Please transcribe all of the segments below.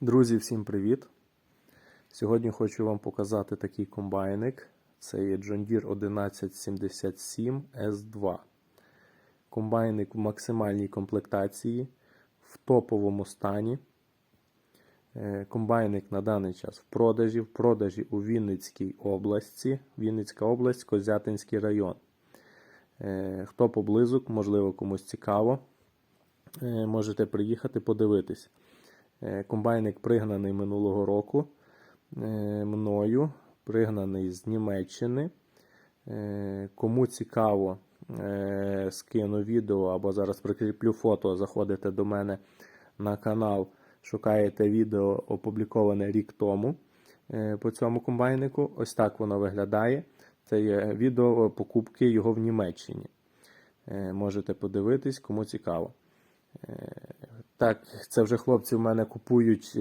Друзі, всім привіт! Сьогодні хочу вам показати такий комбайник. Це є John Deere 1177 S2. Комбайник в максимальній комплектації, в топовому стані. Е, Комбайник на даний час в продажі, в продажі у Вінницькій області. Вінницька область, Козятинський район. Е, Хто поблизу, можливо, комусь цікаво, е, можете приїхати подивитись. Е, Комбайник пригнаний минулого року е, мною, пригнаний з Німеччини. Е, Кому цікаво, скину відео або зараз прикріплю фото, заходите до мене на канал, шукаєте відео, опубліковане рік тому по цьому комбайнику. Ось так воно виглядає. Це є відео покупки його в Німеччині. Можете подивитись, кому цікаво. Так, це вже хлопці в мене купують е,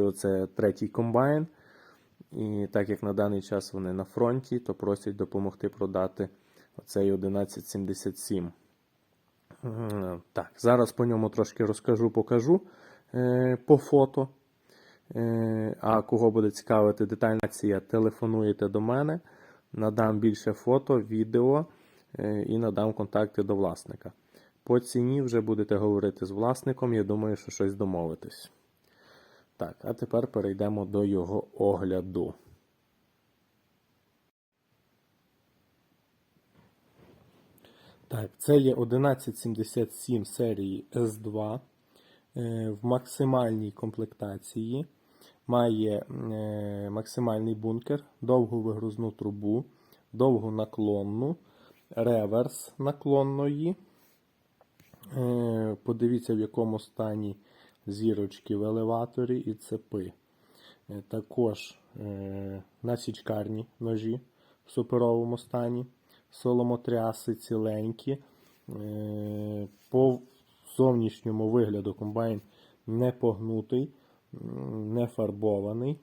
оце третій комбайн. І так як на даний час вони на фронті, то просять допомогти продати оцей 1177. Е, Так, зараз по ньому трошки розкажу, покажу е, по фото. А кого буде цікавити детальнація, телефонуєте до мене, надам більше фото, відео і надам контакти до власника. По ціні вже будете говорити з власником, я думаю, що щось домовитись. Так, а тепер перейдемо до його огляду. Так, це є 1177 серії S2 е, в максимальній комплектації. Має е, максимальний бункер, довгу вигрузну трубу, довгу наклонну, реверс наклонної. Е, Подивіться, в якому стані зірочки в елеваторі і цепи. Е, Також е, насічкарні ножі в суперовому стані, соломотряси ціленькі. По зовнішньому вигляду комбайн не погнутий, не фарбований.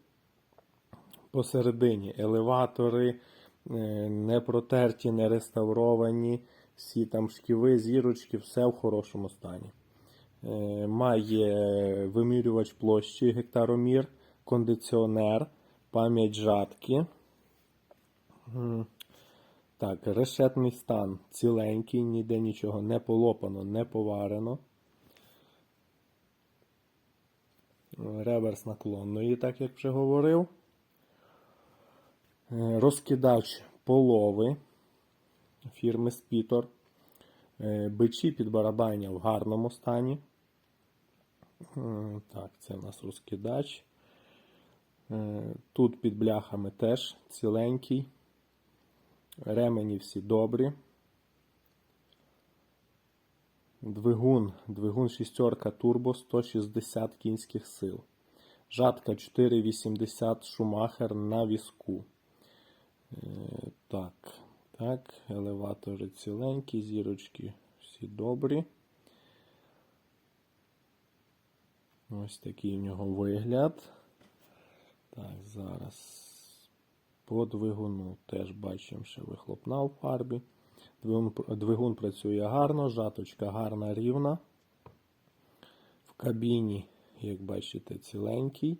Посередині елеватори не протерті, не реставровані. Всі там шківи, зірочки, все в хорошому стані. Е, Має вимірювач площі гектаромір, кондиціонер, пам'ять жатки. Так, решетний стан ціленький, ніде нічого не полопано, не поварено. Реверс наклонної, так як вже говорив. Е, Розкидач полови фірми Спітор. Е, Бичі під барабання в гарному стані. Так, це у нас розкидач. Е, Тут під бляхами теж ціленький. Ремені всі добрі. Двигун, двигун шістерка турбо 160 кінських сил. Жатка 480 шумахер на візку. Е, Так, так, елеватори ціленькі, зірочки всі добрі. Ось такий в нього вигляд. Так, зараз по двигуну теж бачимо, що вихлопна в фарбі. Двигун, двигун працює гарно, жаточка гарна, рівна. В кабіні, як бачите, ціленький.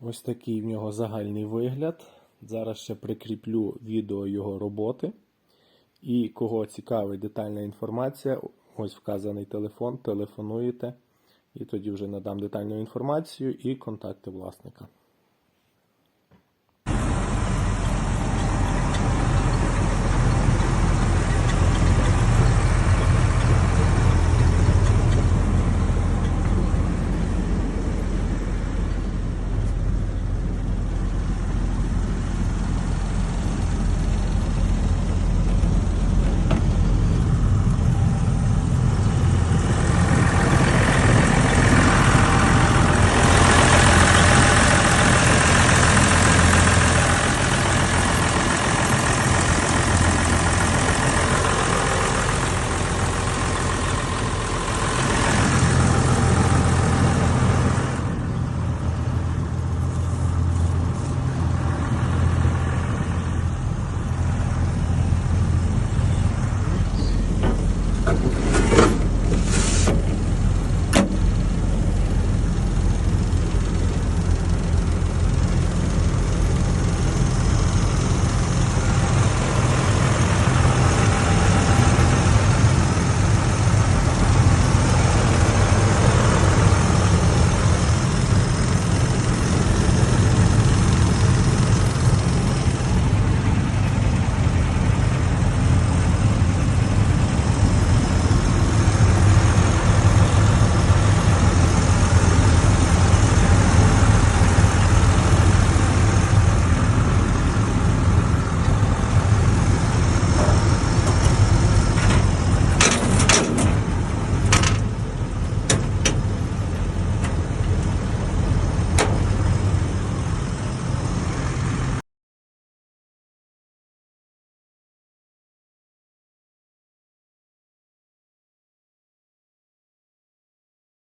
Ось такий в нього загальний вигляд. Зараз ще прикріплю відео його роботи. І кого цікавить детальна інформація, ось вказаний телефон, телефонуєте. І тоді вже надам детальну інформацію і контакти власника.